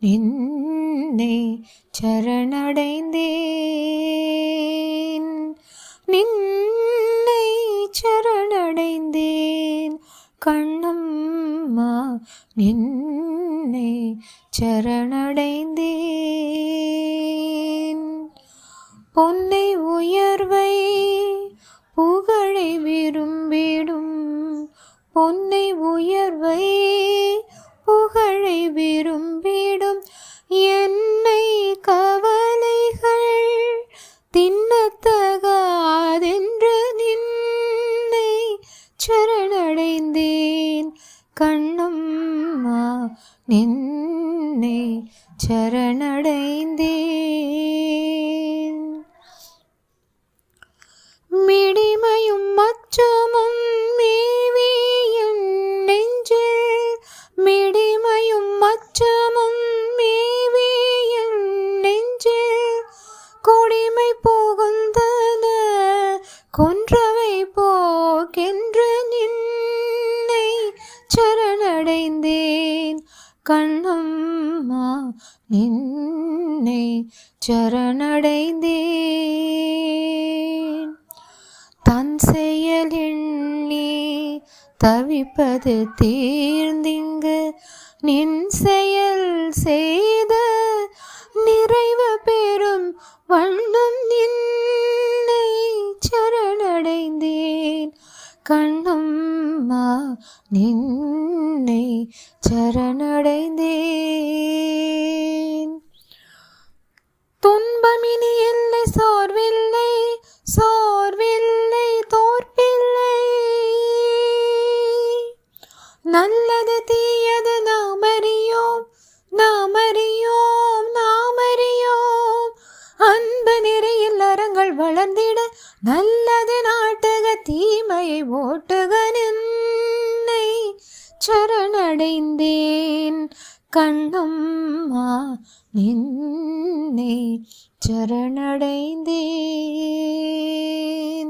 நின்னை சரணடைந்தேன். நின்னை சரணடைந்தேன். கண்ணம்மா நின்னை சரணடைந்தேன். பொன்னை உயர்வை புகழை விரும்பிடும். பொன்னை உயர்வை புகழை விரும்பிடும் என்னை கவலைகள் தின்னத்தகாதென்று நின்னை சரணடைந்தேன். கண்ணம்மா நின்னை சரணடைந்தேன். கொன்றவை போக்கென்று நின்னை சரணடைந்தேன். கண்ணம்மா நின்னை சரணடைந்தேன். தன் செயலெண்ணி தவிப்பது தீர்ந்திங்கு நின் செயல் செய்த நிறைவு பெறும் வண்ண கண்ணம்மா நின்னை சரணடைந்தேன். துன்பமினி இல்லை சோர்வில்லை சோர்வில்லை தோற்பில்லை. நல்லது தீயது நாம் அறியோம் நாம் அறியோம் நாம் அறியோம். அன்பு நிறையில் அறங்கள் வளர்ந்திட நல்லது தீமையை ஓட்டுக சரணடைந்தேன். கண்ணம்மா நின்னை சரணடைந்தேன்.